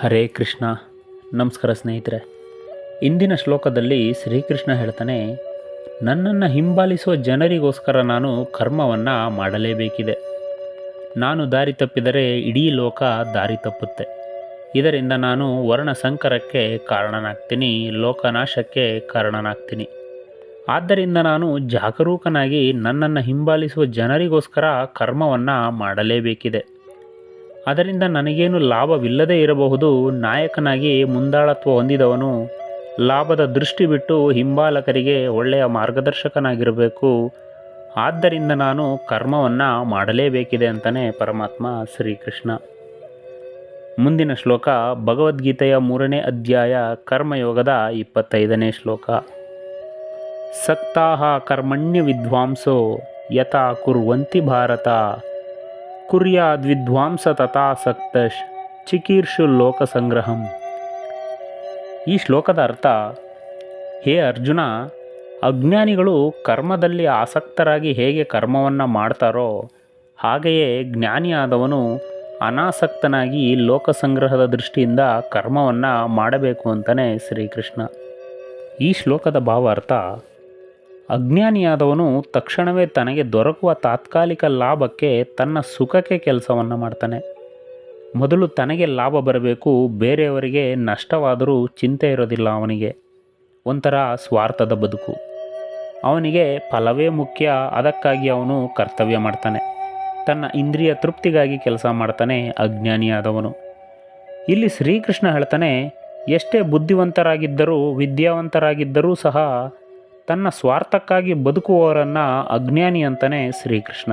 ಹರೇ ಕೃಷ್ಣ. ನಮಸ್ಕಾರ ಸ್ನೇಹಿತರೆ. ಇಂದಿನ ಶ್ಲೋಕದಲ್ಲಿ ಶ್ರೀಕೃಷ್ಣ ಹೇಳ್ತಾನೆ, ನನ್ನನ್ನು ಹಿಂಬಾಲಿಸುವ ಜನರಿಗೋಸ್ಕರ ನಾನು ಕರ್ಮವನ್ನು ಮಾಡಲೇಬೇಕಿದೆ. ನಾನು ದಾರಿ ತಪ್ಪಿದರೆ ಇಡೀ ಲೋಕ ದಾರಿ ತಪ್ಪುತ್ತೆ. ಇದರಿಂದ ನಾನು ವರ್ಣ ಸಂಕರಕ್ಕೆ ಕಾರಣನಾಗ್ತೀನಿ, ಲೋಕನಾಶಕ್ಕೆ ಕಾರಣನಾಗ್ತೀನಿ. ಆದ್ದರಿಂದ ನಾನು ಜಾಗರೂಕನಾಗಿ ನನ್ನನ್ನು ಹಿಂಬಾಲಿಸುವ ಜನರಿಗೋಸ್ಕರ ಕರ್ಮವನ್ನು ಮಾಡಲೇಬೇಕಿದೆ. ಅದರಿಂದ ನನಗೇನು ಲಾಭವಿಲ್ಲದೇ ಇರಬಹುದು, ನಾಯಕನಾಗಿ ಮುಂದಾಳತ್ವ ಹೊಂದಿದವನು ಲಾಭದ ದೃಷ್ಟಿ ಬಿಟ್ಟು ಹಿಂಬಾಲಕರಿಗೆ ಒಳ್ಳೆಯ ಮಾರ್ಗದರ್ಶಕನಾಗಿರಬೇಕು. ಆದ್ದರಿಂದ ನಾನು ಕರ್ಮವನ್ನು ಮಾಡಲೇಬೇಕಿದೆ ಅಂತಲೇ ಪರಮಾತ್ಮ ಶ್ರೀಕೃಷ್ಣ. ಮುಂದಿನ ಶ್ಲೋಕ ಭಗವದ್ಗೀತೆಯ ಮೂರನೇ ಅಧ್ಯಾಯ ಕರ್ಮಯೋಗದ ಇಪ್ಪತ್ತೈದನೇ ಶ್ಲೋಕ. ಸಕ್ತಾಹ ಕರ್ಮಣ್ಯ ವಿದ್ವಾಂಸೋ ಯಥಾ ಕುರ್ವಂತಿ ಭಾರತ. ಕುರ್ಯಾದ್ವಿದ್ವಾಂಸ ತಥಾಸಕ್ತ ಚಿಕೀರ್ಷು ಲೋಕ ಸಂಗ್ರಹಂ ಈ ಶ್ಲೋಕದ ಅರ್ಥ, ಹೇ ಅರ್ಜುನ, ಅಜ್ಞಾನಿಗಳು ಕರ್ಮದಲ್ಲಿ ಆಸಕ್ತರಾಗಿ ಹೇಗೆ ಕರ್ಮವನ್ನು ಮಾಡ್ತಾರೋ, ಹಾಗೆಯೇ ಜ್ಞಾನಿಯಾದವನು ಅನಾಸಕ್ತನಾಗಿ ಲೋಕ ಸಂಗ್ರಹದ ದೃಷ್ಟಿಯಿಂದ ಕರ್ಮವನ್ನು ಮಾಡಬೇಕು ಅಂತಲೇ ಶ್ರೀಕೃಷ್ಣ. ಈ ಶ್ಲೋಕದ ಭಾವಾರ್ಥ ಅಜ್ಞಾನಿಯಾದವನು ತಕ್ಷಣವೇ ತನಗೆ ದೊರಕುವ ತಾತ್ಕಾಲಿಕ ಲಾಭಕ್ಕೆ ತನ್ನ ಸುಖಕ್ಕೆ ಕೆಲಸವನ್ನು ಮಾಡ್ತಾನೆ. ಮೊದಲು ತನಗೆ ಲಾಭ ಬರಬೇಕು, ಬೇರೆಯವರಿಗೆ ನಷ್ಟವಾದರೂ ಚಿಂತೆ ಇರೋದಿಲ್ಲ ಅವನಿಗೆ. ಒಂಥರ ಸ್ವಾರ್ಥದ ಬದುಕು. ಅವನಿಗೆ ಫಲವೇ ಮುಖ್ಯ, ಅದಕ್ಕಾಗಿ ಅವನು ಕರ್ತವ್ಯ ಮಾಡ್ತಾನೆ. ತನ್ನ ಇಂದ್ರಿಯ ತೃಪ್ತಿಗಾಗಿ ಕೆಲಸ ಮಾಡ್ತಾನೆ ಅಜ್ಞಾನಿಯಾದವನು. ಇಲ್ಲಿ ಶ್ರೀಕೃಷ್ಣ ಹೇಳ್ತಾನೆ, ಎಷ್ಟೇ ಬುದ್ಧಿವಂತರಾಗಿದ್ದರೂ, ವಿದ್ಯಾವಂತರಾಗಿದ್ದರೂ ಸಹ ತನ್ನ ಸ್ವಾರ್ಥಕ್ಕಾಗಿ ಬದುಕುವವರನ್ನು ಅಜ್ಞಾನಿ ಅಂತಲೇ ಶ್ರೀಕೃಷ್ಣ.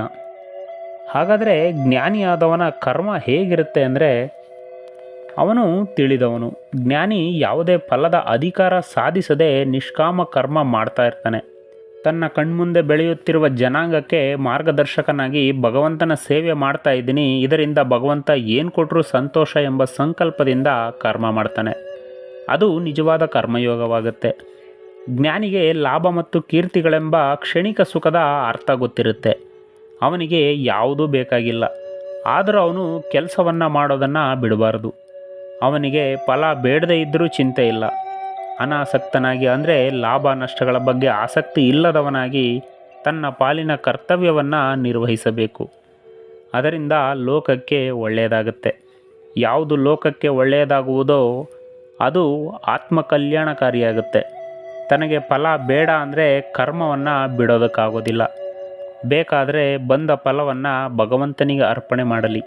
ಹಾಗಾದರೆ ಜ್ಞಾನಿಯಾದವನ ಕರ್ಮ ಹೇಗಿರುತ್ತೆ ಅಂದರೆ, ಅವನು ತಿಳಿದವನು. ಜ್ಞಾನಿ ಯಾವುದೇ ಫಲದ ಅಧಿಕಾರ ಸಾಧಿಸದೆ ನಿಷ್ಕಾಮ ಕರ್ಮ ಮಾಡ್ತಾ ಇರ್ತಾನೆ. ತನ್ನ ಕಣ್ಮುಂದೆ ಬೆಳೆಯುತ್ತಿರುವ ಜನಾಂಗಕ್ಕೆ ಮಾರ್ಗದರ್ಶಕನಾಗಿ ಭಗವಂತನ ಸೇವೆ ಮಾಡ್ತಾ ಇದ್ದೀನಿ. ಇದರಿಂದ ಭಗವಂತ ಏನು ಕೊಟ್ಟರೂ ಸಂತೋಷ ಎಂಬ ಸಂಕಲ್ಪದಿಂದ ಕರ್ಮ ಮಾಡ್ತಾನೆ. ಅದು ನಿಜವಾದ ಕರ್ಮಯೋಗವಾಗುತ್ತೆ. ಜ್ಞಾನಿಗೆ ಲಾಭ ಮತ್ತು ಕೀರ್ತಿಗಳೆಂಬ ಕ್ಷಣಿಕ ಸುಖದ ಅರ್ಥ ಗೊತ್ತಿರುತ್ತೆ. ಅವನಿಗೆ ಯಾವುದೂ ಬೇಕಾಗಿಲ್ಲ. ಆದರೂ ಅವನು ಕೆಲಸವನ್ನು ಮಾಡೋದನ್ನು ಬಿಡಬಾರ್ದು. ಅವನಿಗೆ ಫಲ ಬೇಡದೇ ಇದ್ದರೂ ಚಿಂತೆ ಇಲ್ಲ. ಅನಾಸಕ್ತನಾಗಿ ಅಂದರೆ ಲಾಭ ನಷ್ಟಗಳ ಬಗ್ಗೆ ಆಸಕ್ತಿ ಇಲ್ಲದವನಾಗಿ ತನ್ನ ಪಾಲಿನ ಕರ್ತವ್ಯವನ್ನು ನಿರ್ವಹಿಸಬೇಕು. ಅದರಿಂದ ಲೋಕಕ್ಕೆ ಒಳ್ಳೆಯದಾಗುತ್ತೆ. ಯಾವುದು ಲೋಕಕ್ಕೆ ಒಳ್ಳೆಯದಾಗುವುದೋ ಅದು ಆತ್ಮಕಲ್ಯಾಣಕಾರಿಯಾಗುತ್ತೆ. ತನಗೆ ಫಲ ಬೇಡ ಅಂದರೆ ಕರ್ಮವನ್ನು ಬಿಡೋದಕ್ಕಾಗೋದಿಲ್ಲ. ಬೇಕಾದರೆ ಬಂದ ಫಲವನ್ನು ಭಗವಂತನಿಗೆ ಅರ್ಪಣೆ ಮಾಡಲಿ.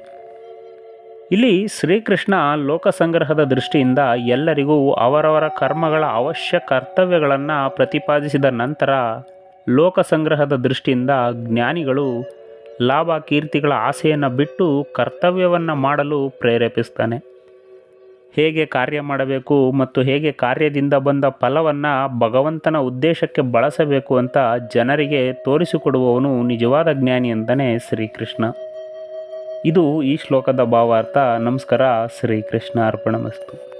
ಇಲ್ಲಿ ಶ್ರೀಕೃಷ್ಣ ಲೋಕಸಂಗ್ರಹದ ದೃಷ್ಟಿಯಿಂದ ಎಲ್ಲರಿಗೂ ಅವರವರ ಕರ್ಮಗಳ ಅವಶ್ಯ ಕರ್ತವ್ಯಗಳನ್ನು ಪ್ರತಿಪಾದಿಸಿದ ನಂತರ ಲೋಕಸಂಗ್ರಹದ ದೃಷ್ಟಿಯಿಂದ ಜ್ಞಾನಿಗಳು ಲಾಭ ಕೀರ್ತಿಗಳ ಆಸೆಯನ್ನು ಬಿಟ್ಟು ಕರ್ತವ್ಯವನ್ನು ಮಾಡಲು ಪ್ರೇರೇಪಿಸ್ತಾನೆ. ಹೇಗೆ ಕಾರ್ಯ ಮಾಡಬೇಕು ಮತ್ತು ಹೇಗೆ ಕಾರ್ಯದಿಂದ ಬಂದ ಫಲವನ್ನು ಭಗವಂತನ ಉದ್ದೇಶಕ್ಕೆ ಬಳಸಬೇಕು ಅಂತ ಜನರಿಗೆ ತೋರಿಸಿಕೊಡುವವನು ನಿಜವಾದ ಜ್ಞಾನಿ ಅಂತಲೇ ಶ್ರೀಕೃಷ್ಣ. ಇದು ಈ ಶ್ಲೋಕದ ಭಾವಾರ್ಥ. ನಮಸ್ಕಾರ, ಶ್ರೀಕೃಷ್ಣ ಅರ್ಪಣಮಸ್ತು.